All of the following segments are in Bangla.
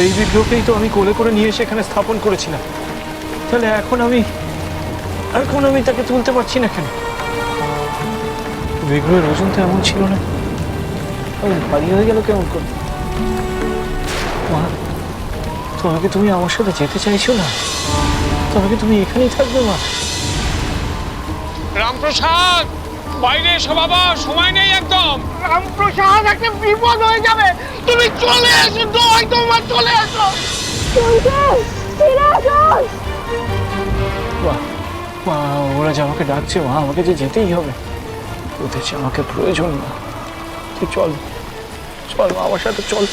সেই বিগ্রহকেই তো আমি কোলে করে নিয়ে এসে এখানে স্থাপন করেছিলাম। তাহলে এখন আমি এখন আমি তাকে তুলতে পারছি না কেন? বিগ্রহের ওজন তো এমন ছিল না। ভারী হয়ে গেল কেমন করে? মা, তোমাকে তুমি আমার সাথে যেতে চাইছো না? তোমাকে তুমি এখানেই থাকবে, মা? রামপ্রসাদ! বাইরে এসো বাবা সময় নেই একদম। রামপ্রসাদ একটা বিপদ হয়ে যাবে। তুমি চলে এসো দই তোমার চলে এসো। মা মা ওরা যে আমাকে ডাকছে মা আমাকে যে যেতেই হবে ওদের যে আমাকে প্রয়োজন মা। তুই চল চল মা আমার সাথে চল।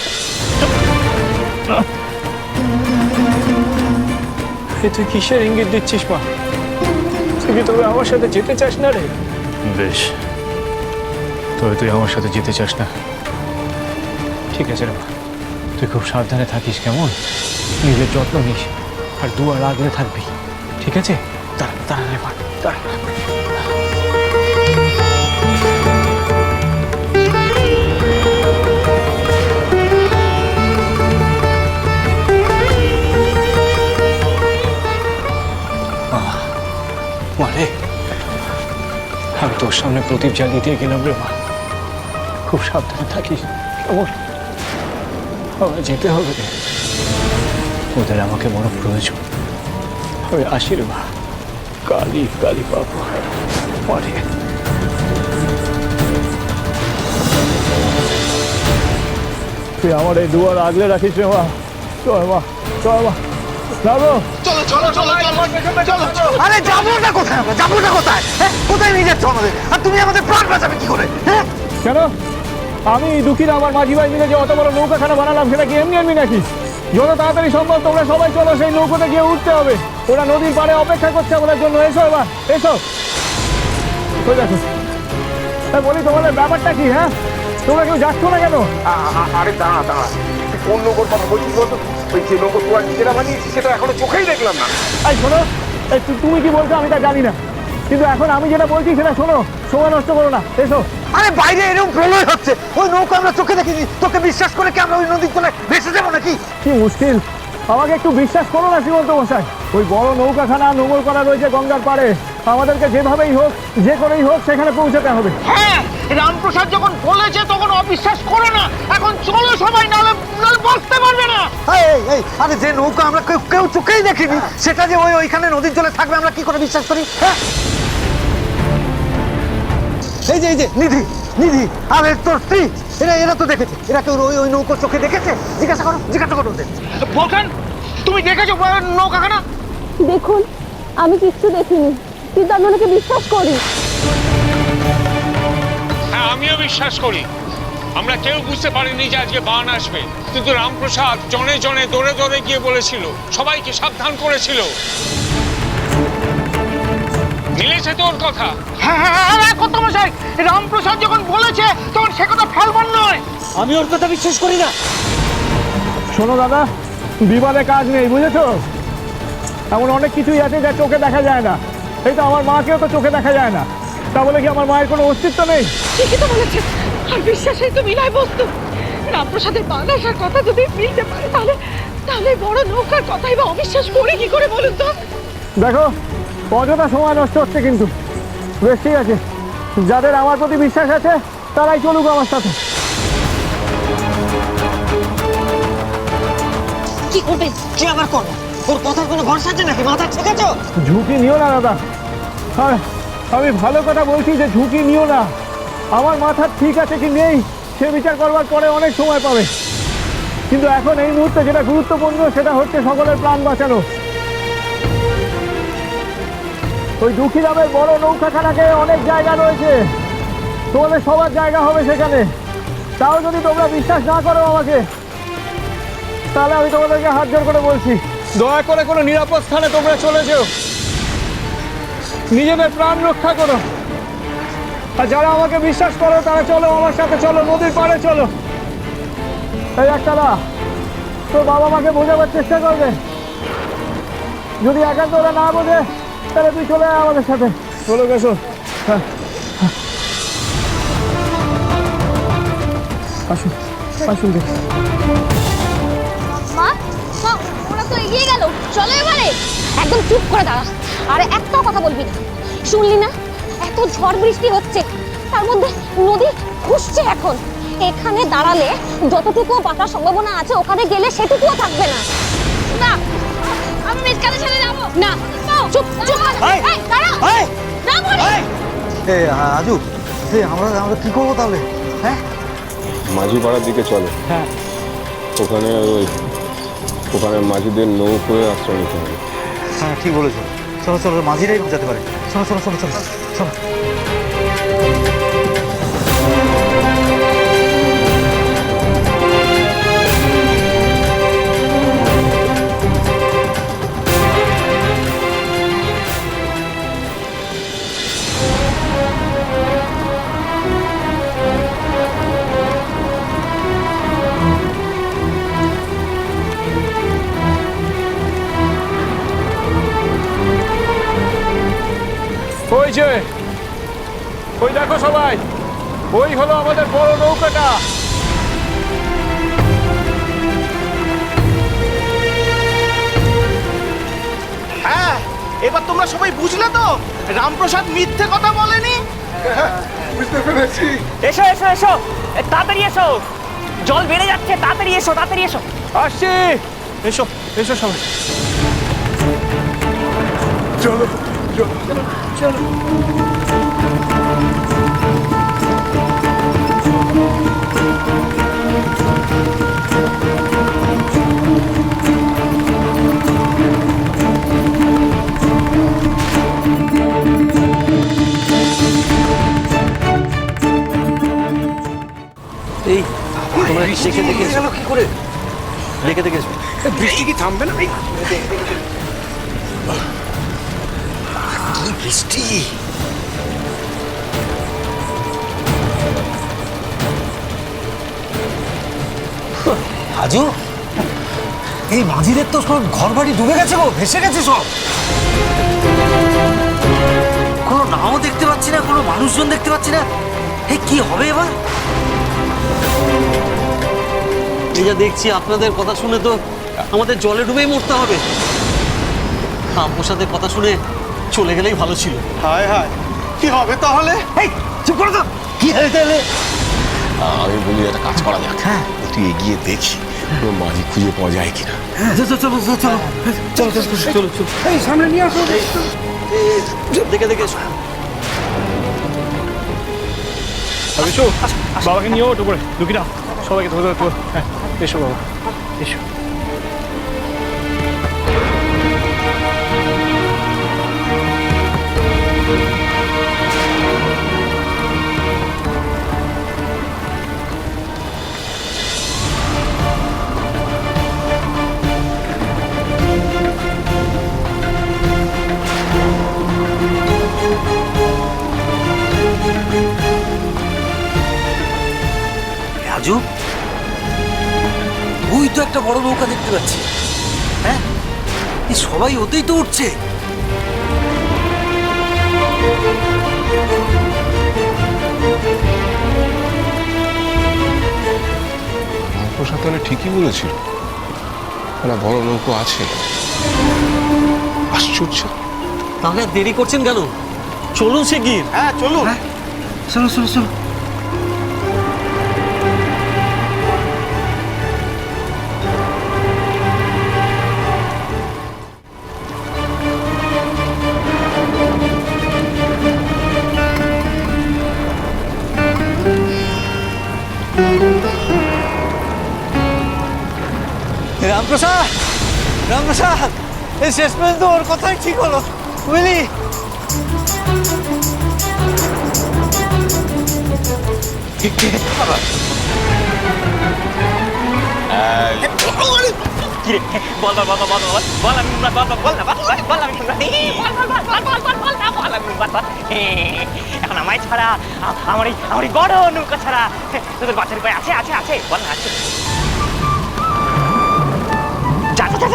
তুই কিসের ইঙ্গিত দিচ্ছিস মা? তুই কি তবে আমার সাথে যেতে চাস না রে? বেশ। তবে তুই আমার সাথে যেতে চাস না। ঠিক আছে রে তুই খুব সাবধানে থাকিস, কেমন? নিজের যত্ন নিস, আর দুয়ার আগলে থাকবি। ঠিক আছে? দাঁড়া দাঁড়া রে মা, দাঁড়া। মারে আমি তোর সামনে প্রদীপ জ্বালিয়ে দিয়ে গেলাম রে মা। খুব সাবধানে থাকিস। কেমন? আমার যেতে হবে রে। ওদের আমাকে বড় প্রয়োজন। আমি আসি রে মা। কালি কালি পাবো। মারে। তুই আমার এই দুয়ার আগলে রাখিস রে মা। চল মা চল মা। যাব। চলো চলো চলো চলো। চলো আরে যাব না কোথায় আমরা যাব না কোথায়? হ্যাঁ কোথায় নিয়ে যাচ্ছ আমাদের আর তুমি আমাদের প্রাণ বাঁচাবে কি করে? হ্যাঁ? কেন? আমি দুঃখীরা আমার মাঝি ভাই মিলে যে অত বড় নৌকাখানা বানালাম সেটা কি এমনি এমনি নাকি? যত তাড়াতাড়ি সম্ভব তোমরা সবাই চলো সেই নৌকোতে গিয়ে উঠতে হবে। ওরা নদীর পাড়ে অপেক্ষা করছে আমাদের জন্য। এসো এবার এসো। দেখো তা বলি তোমাদের ব্যাপারটা কি হ্যাঁ? তোমরা কেউ যাচ্ছ না কেন? আরে দাঁড়া দাঁড়া। কোন নৌকোর কথা বলছিস বলতো ওই যে নৌকো তোরা নিজেরা বানিয়েছিস সেটা এখনও চোখেই দেখলাম না। এই শোনো এই তুমি কি বলছো আমি তা জানি না। কিন্তু এখন আমি যেটা বলছি সেটা শোনো সময় নষ্ট করো না এসো। আরে বাইরে এরকম প্রলয় হচ্ছে ওই নৌকা আমরা চোখে দেখিনি তোকে বিশ্বাস করে কি আমরা ওই নদীর তলায় ভেসে যাব নাকি? কি মুশকিল আমাকে একটু বিশ্বাস করো না শ্রীমন্ত মশাই। ওই বড় নৌকাখানা নোঙর করা রয়েছে গঙ্গার পাড়ে। আমাদেরকে যেভাবেই হোক যে করেই হোক সেখানে পৌঁছাতে হবে। হ্যাঁ রামপ্রসাদ যখন বলেছে তখন অবিশ্বাস করো না। এখন চলো সবাই নাহলে নাহলে বাঁচতে পারবে না। এই এই আরে যে নৌকা আমরা কেউ কেউ চোখেই দেখিনি সেটা যে ওই ওইখানে নদীর জলে থাকবে আমরা কি করে বিশ্বাস করি? হ্যাঁ। এই যে এই যে নিধি। নিধি আর এর তোর স্ত্রী? এরা এরা তো দেখেছে। এরা কেউ ওই ওই নৌকো চোখে দেখেছে? জিজ্ঞাসা করো জিজ্ঞাসা করো ওদের। বলছেন? তুমি দেখেছ নৌকাখানা? দেখুন আমি কিচ্ছু দেখিনি কিন্তু আমি ওনাকে বিশ্বাস করি। হ্যাঁ আমিও বিশ্বাস করি। আমরা কেউ বুঝতে পারিনি যে আজকে বান আসবে। কিন্তু রামপ্রসাদ জনে জনে দৌড়ে দৌড়ে গিয়ে বলেছিল সবাইকে সাবধান করেছিল। মিলেছে তোর কথা। হ্যাঁ হ্যাঁ হ্যাঁ হ্যাঁ, কত মশাই রামপ্রসাদ যখন বলেছে তখন সে কথা ফেলবার নয়। আমি ওর কথা বিশ্বাস করি না। শোনো দাদা বিবাদে কাজ নেই বুঝেছ? এমন অনেক কিছুই আছে যা চোখে দেখা যায় না। এই তো আমার মাকেও তো চোখে দেখা যায় না। তা বলে কি আমার মায়ের কোনো অস্তিত্ব নেই? ঠিকই তো বলেছে আর বিশ্বাসেই তো মিলাই বস্তু। রামপ্রসাদের বান আসার কথা যদি মিলতে পারে তাহলে তাহলে বড় নৌকার কথাই বা অবিশ্বাস করি কি করে বলুন তো? দেখো অযথা সময় নষ্ট হচ্ছে কিন্তু। বেশ ঠিক আছে। যাদের আমার প্রতি বিশ্বাস আছে তারাই চলুক আমার সাথে। কি করবে? কি আবার করব ওর কথার কোনো ভরসা আছে নাকি? মাথা ঠিক আছে ঝুঁকি নিও না দাদা। আর আমি ভালো কথা বলছি যে ঝুঁকি নিও না। আমার মাথা ঠিক আছে কি নেই সে বিচার করবার পরে অনেক সময় পাবে। কিন্তু এখন এই মুহূর্তে যেটা গুরুত্বপূর্ণ সেটা হচ্ছে সকলের প্রাণ বাঁচানো। ওই দুঃখী নামের বড় নৌকাখানাকে অনেক জায়গা রয়েছে। তোমাদের সবার জায়গা হবে সেখানে। তাও যদি তোমরা বিশ্বাস না করো আমাকে তাহলে আমি তোমাদেরকে হাত জোর করে বলছি। দয়া করে কোনো নিরাপদ স্থানে তোমরা চলে যেও। নিজেদের প্রাণ রক্ষা করো। আর যারা আমাকে বিশ্বাস করো তারা চলো আমার সাথে চলো নদীর পাড়ে চলো। এই একটালা তোর বাবা মাকে বোঝাবার চেষ্টা করবে। যদি একান্ত ওরা না বোঝে তাহলে তুই চলে আয় আমাদের সাথে। চলো গেছো। হ্যাঁ। আসুন আসুন দেখি মা চলো এবারে। একদম চুপ করে দাঁড়া। আর একটাও কথা বলবি না। শুনলি না? এত ঝড় বৃষ্টি হচ্ছে। তার মধ্যে নদী খুঁজছে এখন। এখানে দাঁড়ালে যতটুকু বাঁচার সম্ভাবনা আছে ওখানে গেলে সেটুকুও থাকবে না। না আমি মিসকালে ছেড়ে যাব। না এ আজু সে আমরা আমরা কি করব তাহলে? হ্যাঁ? মাঝি পাড়ার দিকে চলে। হ্যাঁ। ওখানে ওই ওখানে মাঝিদের নৌকোয় আশ্রয় নিতে হবে হ্যাঁ ঠিক বলেছ। চলো চলো মাঝিরাই যেতে পারে। চলো চলো চলো চলো চলো। যে ওই দেখো সবাই ওই হলো আমাদের বড় নৌকাটা। হ্যাঁ এবার তোমরা সবাই বুঝলে তো রামপ্রসাদ মিথ্যে কথা বলেনি? বুঝতে পেরেছি। এসো এসো এসো এ, তাড়াতাড়ি এসো। জল বেড়ে যাচ্ছে তাড়াতাড়ি এসো তাড়াতাড়ি এসো। আসছি। এসো এসো সবাই। এই তোমরা দেখে দেখে কি করে? দেখে দেখে বৃষ্টি কি থামবে না? বৃষ্টি। আজু এই মাঝিদের তো সব ঘর বাড়ি ডুবে গেছে গো, ভেসে গেছে সব। কোনো নাও দেখতে পাচ্ছি না, কোনো মানুষজন দেখতে পাচ্ছি না। এ কি হবে এবার? এই যা দেখছি, আপনাদের কথা শুনে তো আমাদের জলে ডুবেই মরতে হবে। রামপ্রসাদের কথা শুনে চলে গেলেই ভালো ছিল। হায় হায় কি হবে তাহলে? এই চুপ করে দাও কি হয়ে গেলে আমি বলি একটা কাজ করা যাক। হ্যাঁ। একটু এগিয়ে দেখি কোনো মাঝি খুঁজে পাওয়া যায় কিনা। হ্যাঁ, হ্যাঁ। চলো চলো চলো চলো। চলো চলো এই সামনে নিয়ে আসো। দেখে দেখে বাবাকে নিয়েও ওটো করে ঢুকি না সবাইকে ধরে ধরে তোর হ্যাঁ এসো বাবা এসো। বড় নৌকা দেখতে পাচ্ছি। হ্যাঁ? এই সবাই ওতেই তো উঠছে। রামপ্রসাদ তাহলে ঠিকই বলেছিল। একটা বড় নৌকো আছে। আশ্চর্য। তাহলে আর দেরি করছেন কেন? চলুন সে গিয়ে। হ্যাঁ চলুন। চলো চলো চলো রামপ্রসাদ রামপ্রসাদ এই শেষ পর্যন্ত ওর কথাই ঠিক হলো বুঝলি এখন আমায় ছাড়া আমার এই আমার এই বড় নৌকা ছাড়া তোদের বাচ্চার উপায় আছে আছে আছে বল না আছে যা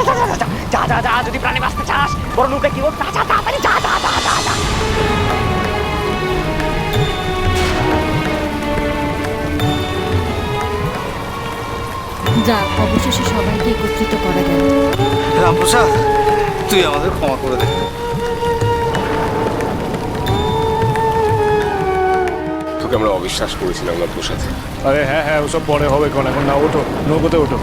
যা যা যদি প্রাণী বাঁচতে চাস বড় নৌকা কি হোক যা যা যা যা যা যা যা যা অবশেষে সবাইকে একত্রিত করা গেল। রামপ্রসাদ তুই আমাদের ক্ষমা করে দে। তোকে আমরা অবিশ্বাস করেছিলাম রামপ্রসাদ। আরে হ্যাঁ হ্যাঁ ওসব পরে হবে কোন এখন না ওঠো। নৌকোতে ওঠো।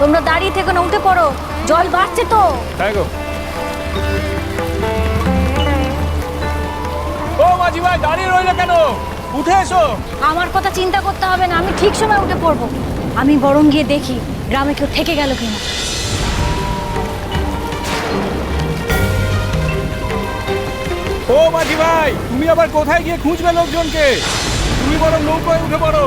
তোমরা দাঁড়িয়ে থেকে না উঠে পড়ো। জল বাড়ছে তো। তাই গো। ও মাঝি ভাই দাঁড়িয়ে রইলে কেন? উঠে এসো। আমার কথা চিন্তা করতে হবে না আমি ঠিক সময় উঠে পড়ব। আমি বরং গিয়ে দেখি গ্রামে কেউ থেকে গেল কিনা। ও মাঝি ভাই তুমি আবার কোথায় গিয়ে খুঁজবে লোকজনকে? তুমি বরং নৌকোয় উঠে পড়ো।